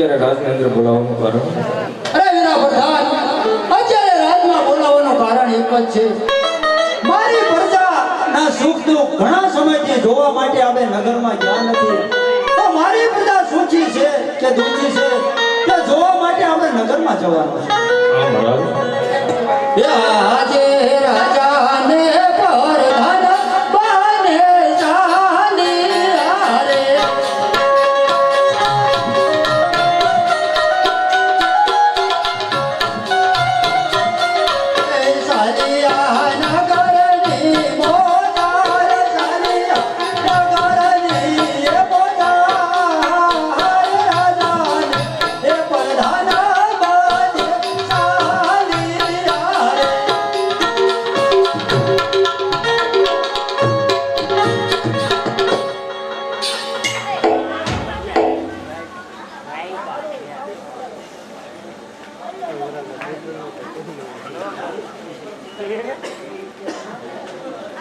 અત્યારે રાજની અંદર બોલાવવાનું કારણ? અરે વીરા પ્રધાન અત્યારે રાજમાં બોલાવવાનું કારણ એક જ છે. મારી પ્રજાના સુખ દુઃખ ઘણા સમયથી જોવા માટે આપણે નગરમાં ગયા નથી. તો મારી પ્રજા સુખી છે કે દુઃખી છે તે જોવા માટે આપણે નગરમાં જવાનું છે. હા આજે રાજાને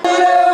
અરે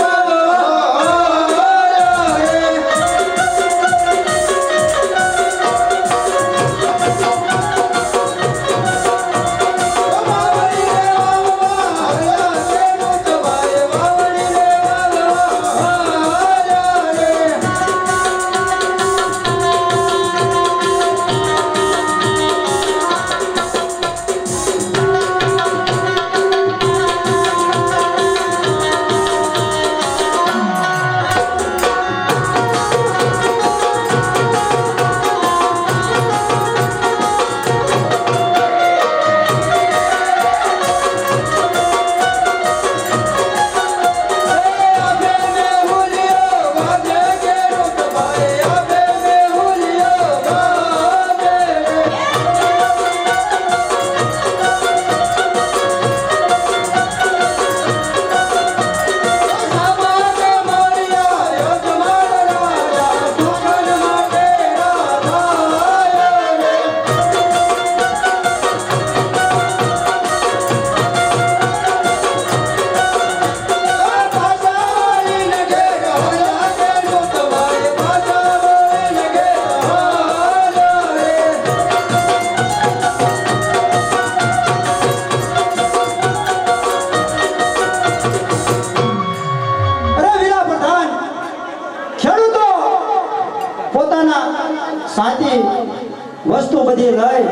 સાથી વસ્તુ બધી લઈ.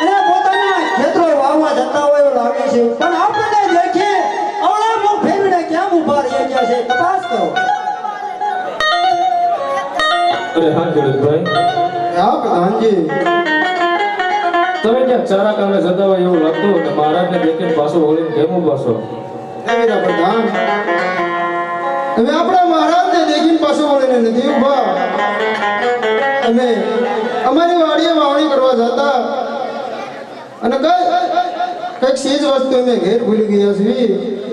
અને પોતાના ખેતરો વાવવા જતા હોય એવું લાગે છે. પણ આપણને દેખે અવળા મુખ ફેરવીને કેમ ઊભા રહી ગયા છે? તપાસ કરો. અરે હા ખેડૂતભાઈ હા પ્રધાનજી. તમે ક્યાંક ચારા કામે જતા હોય એવું લાગતું અને મહારાજને દેખીને પાછો વળીને કેમ ઊભા છો? પ્રધાન અમે આપણા મહારાજને દેખીને પાછો વળીને નથી ઊભા. અમે અમારી વાડીએ વાવણી કરવા જતા. અને કઈ કંઈક ચીજ વસ્તુ અમે ઘેર ભૂલી ગયા છીએ.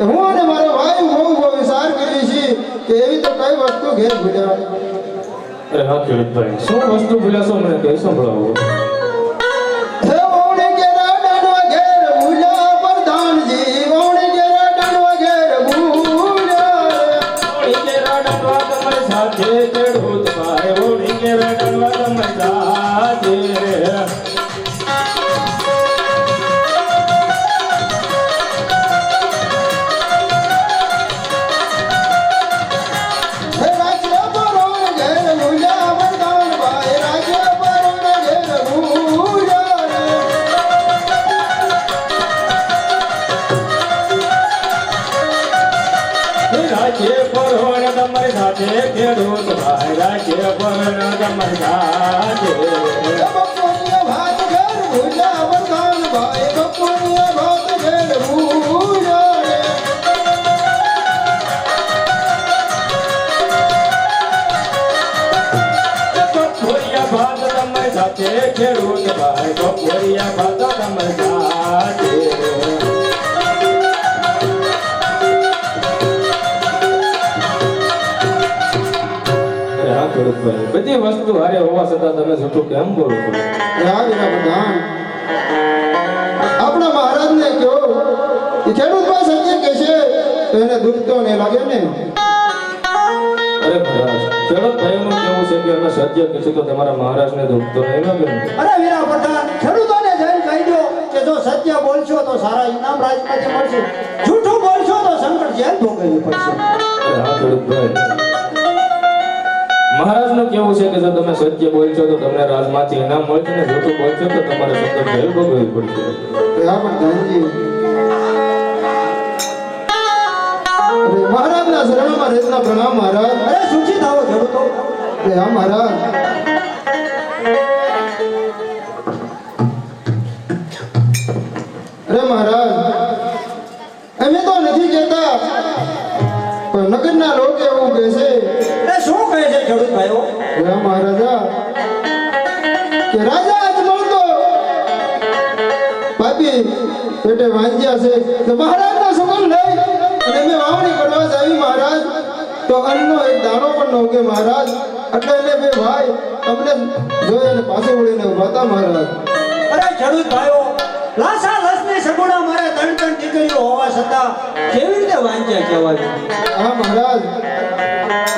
હું અને મારો ભાઈ બહુ બહુ વિચાર કરીએ છીએ કે એવી તો કઈ વસ્તુ ઘેર ભૂલ્યા. અરે હા ખેડૂતભાઈ. શું વસ્તુ ભૂલ્યા છો મને કહી સંભળાવો? ખેડૂત ભાઈ બપોરિયા ભાત બધી વસ્તુ હારે હોવા છતાં તમે છૂટું કેમ બોલો છો? આપણા મહારાજને કહો ખેડૂત ભાઈ કે છે તો એને દુઃખ તો નહીં લાગે ને. અરે મહારાજ ખેડૂત ભાઈઓનું કેવું છે કે અમે સત્ય કીધું તો તમારા મહારાજને દુખતો નહીં લાગે અરે વીરા પ્રધાન ખેડૂતોને જઈને કહી દો કે જો સત્ય બોલશો તો સારા ઇનામ રાજમાંથી મળશે. જૂઠું બોલશો તો સંકટ જેલ ભોગવવી પડશે. હા ખેડૂત ભાઈ. મહારાજનું કેવું છે કે જો તમે સત્ય બોલશો તો તમને રાજમાંથી ઇનામ મળશે ને જૂઠું બોલશો તો તમારે સંકટ જેલ ભોગવવી પડશે. હા પ્રધાનજી મહારાજના શરણમાં રહેતા પ્રણામ મહારાજ. આવો હા મહારાજ. અરે મહારાજ અમે તો નથી કહેતા પણ નગરના લોકો એવું કહે છે. એ શું કહે છે ખેડૂત ભાઈઓ મહારાજા કે રાજા અજમલ તો પાપી પેટે વાંજ્યા છે. તો મહારાજનો પણ મહારાજ એટલે એને બે ભાઈ તમને જોઈ અને પાછો વળીને ઊભા હતા મહારાજ. અરે ખેડૂત ભાઈઓ લાસા લસને સગુણા મારે ત્રણ ત્રણ દીકરીઓ હોવા છતાં કેવી રીતે વાંચ્યા કહેવાય હા મહારાજ.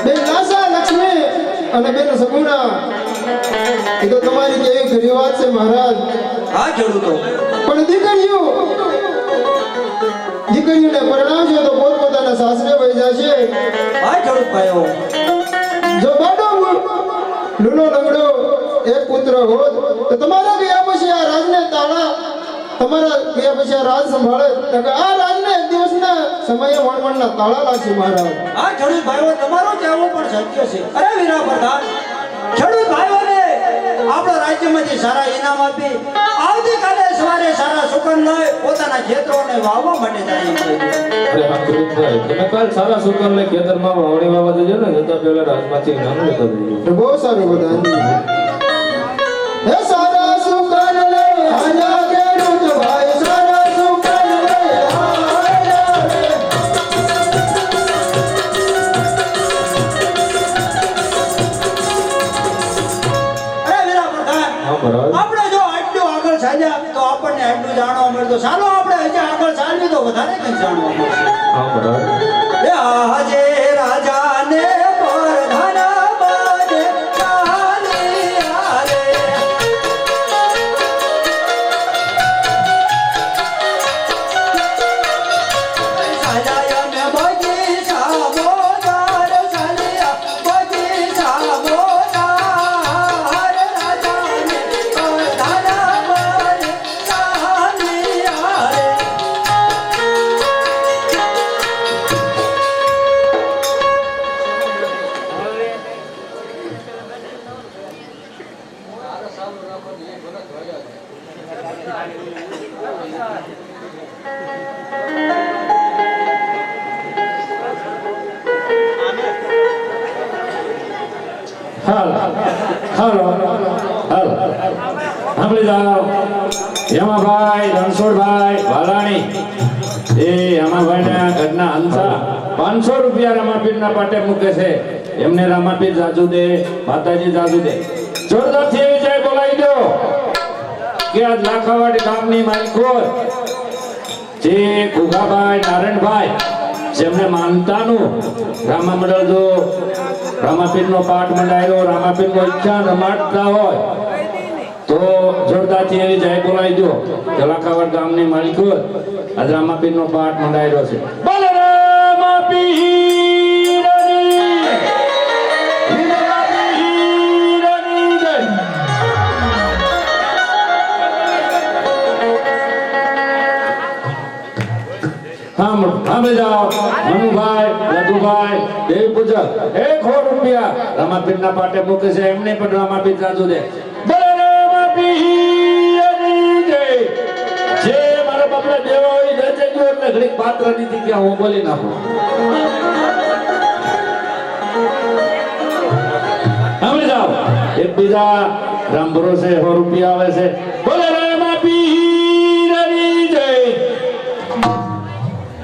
બે લાસા લક્ષ્મી અને બેન સગુણા એ તો તમારી કેવી ખરી વાત છે મહારાજ. હા ખેડૂતો પણ દીકરીઓ દીકરીઓને પરણાવશે તો પોતપોતાના સાસરે વહી જશે. હા ખેડૂત ભાઈઓ. જો બાડો લૂલો લંગડો એક પુત્ર હોત, તો તમારા ગયા પછી આ રાજને તાળા, તમારા ગયા પછી આ રાજ સંભાળે. કે આ રાજને એક દિવસના સમયે વણવણના તાળા લાગશે મારા આ ખેડૂત ભાઈઓ, તમારો કહેવું પણ સત્ય છે. અરે વીરા પ્રધાન, ખેડૂત ભાઈઓને આપણા રાજ્યમાંથી સારા ઇનામ આપી આવતીકાલે સવારે સારા સુકન લઈ પોતાના ખેતરોને વાવવા માટે જાય છે. તમે કાલ સારા સુકરને ખેતરમાં વાવણી વાવવા દેજો ને જતા પહેલા રાજમાંથી ઇનામ લેતા દેજો બહુ સારું બધા હે સારા સુકન લે આટલું જાણવા મળતું ચાલો આપણે હજી આગળ ચાલીએ તો વધારે કંઈક જાણવા મળશે હા મહારાજ એ આજે રામાપીરના પાટે મૂકે છે. એમને રામાપીર જાજુ દે માતાજી જાજુ દે જોરદારથી એવી જય બોલાવી દો. કે આજ લાખાવાડી ગામની માલિકો જે ઘુઘાભાઈ નારાયણભાઈ જેમને માનતાનું રામા મંડળ જો રામાપીરનો પાઠ મંડાયો, રામાપીરનો ઈચ્છા રમાડતા હોય, તો જોરદારથી એવી જય બોલાવી દો કલાકાવડ ગામની માલિકો આજ રામાપીરનો પાઠ મંડાયેલો છે. બોલે રામાપીરની હા સામે જાઓ. મનુભાઈ, લધુભાઈ, દેવી પૂજક, એક હો રૂપિયા. રામાપીરના પાટે મૂકે છે, એમને પણ રામાપીર રાજુ દે. જે મારા બાપડા દેવા હોય એટલે ઘડીક પાત્ર નીતિ ક્યાં હું બોલી નાખું. સામે જાઓ. એક બીજા રામ ભરોસે સો રૂપિયા આવે છે.